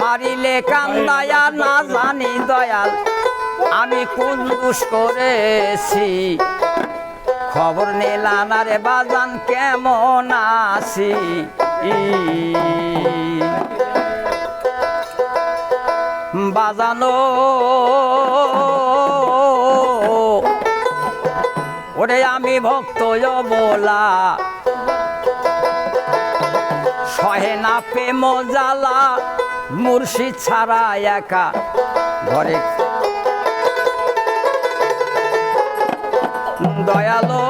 মারিলে কান্দায়া না জানি দয়াল, আমি কোন দুষ করেছি। খবর নিলাম রে বাজান কেমন আছি? বাজানো, ওরে আমি ভক্ত বলা সহে না প্রেম জ্বালা মুর্শি ছাড়া একা ঘরে। দয়ালো